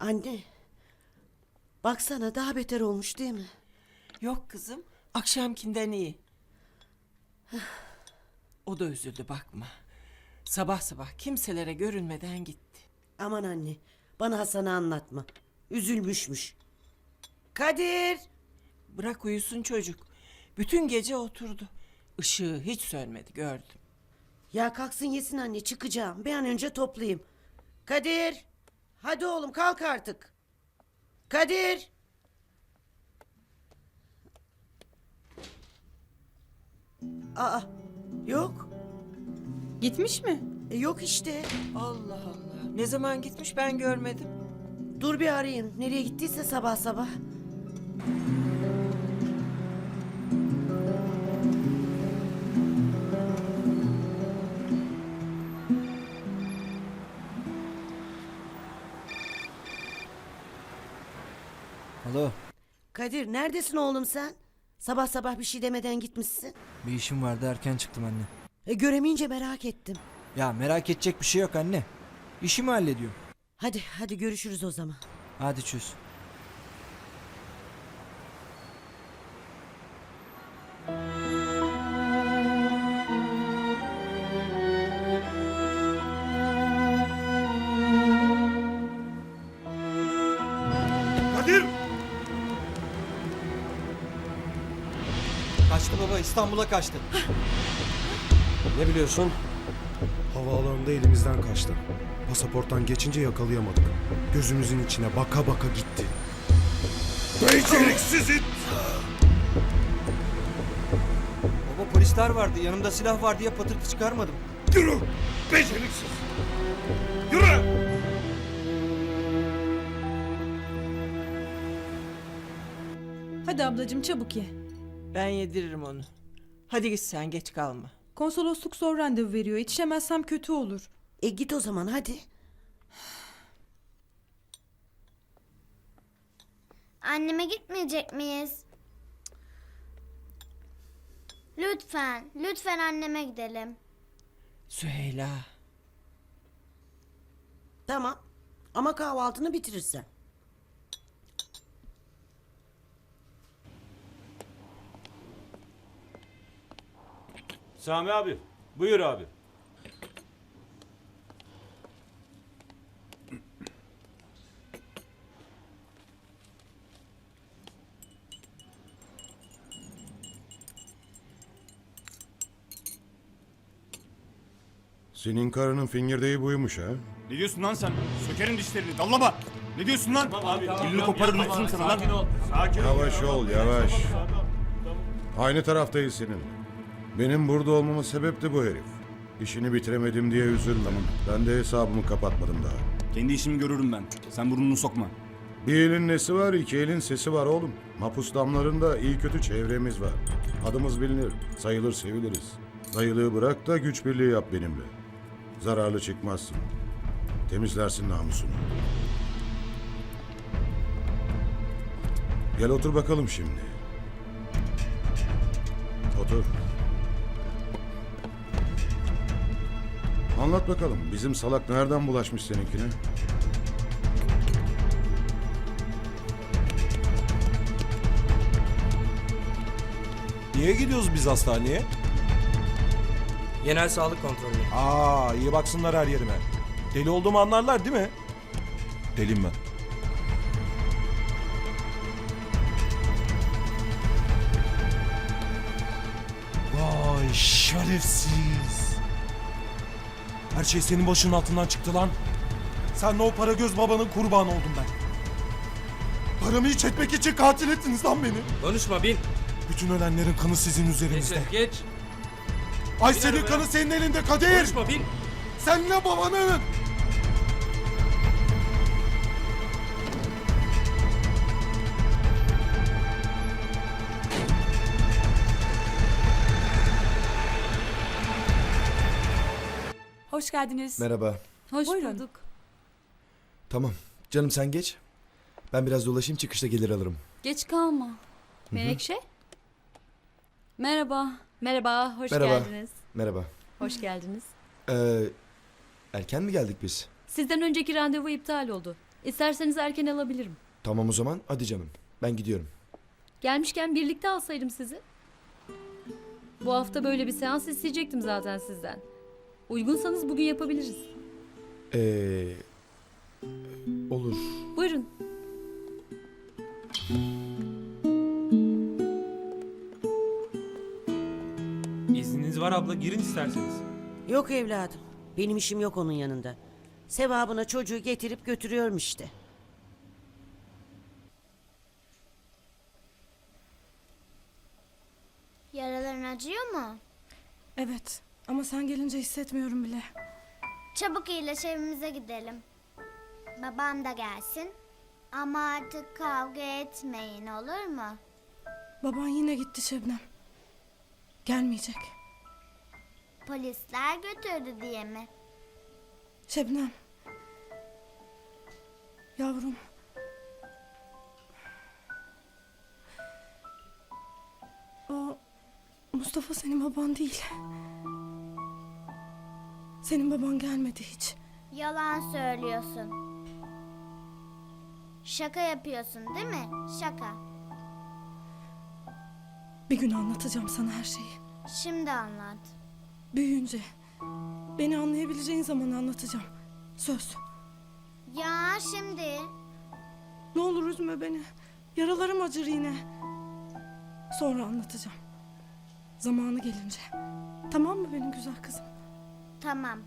Anne. Baksana daha beter olmuş değil mi? Yok kızım. Akşamkinden iyi. O da üzüldü bakma. Sabah sabah kimselere görünmeden gitti. Aman anne. Bana Hasan'ı anlatma. Üzülmüşmüş. Kadir. Bırak uyusun çocuk. Bütün gece oturdu. Işığı hiç sönmedi gördüm. Ya kalksın yesin anne çıkacağım. Bir an önce toplayayım. Kadir. Hadi oğlum kalk artık. Kadir. Aa yok. Gitmiş mi? E, yok işte. Allah Allah. Ne zaman gitmiş ben görmedim. Dur bir arayayım. Nereye gittiyse sabah sabah. Alo, Kadir neredesin oğlum sen? Sabah sabah bir şey demeden gitmişsin. bir işim vardı erken çıktım anne. E, göremeyince merak ettim. Ya merak edecek bir şey yok anne. İşimi hallediyorum. Hadi hadi görüşürüz o zaman. Hadi çöz. Kaçtı baba İstanbul'a kaçtı. ne biliyorsun? Havaalanında elimizden kaçtı. Pasaporttan geçince yakalayamadık. Gözümüzün içine baka baka gitti. Beceriksiz it! Baba polisler vardı yanımda silah var diye patırtı çıkarmadım. Yürü! Beceriksiz! Yürü! Hadi ablacığım çabuk ye. Ben yediririm onu. Hadi git sen geç kalma. Konsolosluk zor randevu veriyor. Yetişemezsem kötü olur. E git o zaman hadi. Anneme gitmeyecek miyiz? Lütfen, lütfen anneme gidelim. Süheyla. Tamam. Ama kahvaltını bitirirsen. Sami abi, buyur abi. Senin karının fingirdeği buymuş ha? Ne diyorsun lan sen? Sökerim dişlerini dallama. Ne diyorsun lan? abi, Dilini koparır sana lan? Sakin ol. Sakin. Yavaş ol yavaş. Aynı taraftayız senin. Benim burada olmamın sebep de bu herif. İşini bitiremedim diye üzülme. Ben de hesabımı kapatmadım daha. Kendi işimi görürüm ben. Sen burnunu sokma. Bir elin nesi var, iki elin sesi var oğlum. Mapus damlarında iyi kötü çevremiz var. Adımız bilinir, sayılır seviliriz. Dayılığı bırak da güç birliği yap benimle. Zararlı çıkmazsın. Temizlersin namusunu. Gel otur bakalım şimdi. Otur. Anlat bakalım bizim salak nereden bulaşmış seninkine? Niye gidiyoruz biz hastaneye? Genel sağlık kontrolü. Aa iyi baksınlar her yerime. Deli olduğumu anlarlar değil mi? Deliyim ben. Vay şerefsiz. Her şey senin başının altından çıktı lan. Senle o para göz babanın kurbanı oldum ben. Paramı hiç etmek için katil ettiniz lan beni. Konuşma bin. Bütün ölenlerin kanı sizin üzerinizde. geç. Aysel'in kanı senin elinde Kadir. bin. Senle babanın. Hoş geldiniz. Merhaba. Hoş bulduk. Tamam. Canım sen geç. Ben biraz dolaşayım çıkışta gelir alırım. Geç kalma. Menekşe? Merhaba. Merhaba, hoş Merhaba. geldiniz. Merhaba. Hoş geldiniz. Ee, erken mi geldik biz? Sizden önceki randevu iptal oldu. İsterseniz erken alabilirim. Tamam o zaman hadi canım. Ben gidiyorum. Gelmişken birlikte alsaydım sizi. Bu hafta böyle bir seans isteyecektim zaten sizden. Uygunsanız bugün yapabiliriz. Ee, olur. Buyurun. İzniniz var abla girin isterseniz. Yok evladım. Benim işim yok onun yanında. Sevabına çocuğu getirip götürüyorum işte. Yaraların acıyor mu? Evet ama sen gelince hissetmiyorum bile. Çabuk iyileş evimize gidelim. Babam da gelsin. Ama artık kavga etmeyin olur mu? Baban yine gitti Şebnem. Gelmeyecek. Polisler götürdü diye mi? Şebnem. Yavrum. O Mustafa senin baban değil. Senin baban gelmedi hiç. Yalan söylüyorsun. Şaka yapıyorsun değil mi? Şaka. Bir gün anlatacağım sana her şeyi. Şimdi anlat. Büyüyünce. Beni anlayabileceğin zaman anlatacağım. Söz. Ya şimdi. Ne olur üzme beni. Yaralarım acır yine. Sonra anlatacağım. Zamanı gelince. Tamam mı benim güzel kızım? Tamam.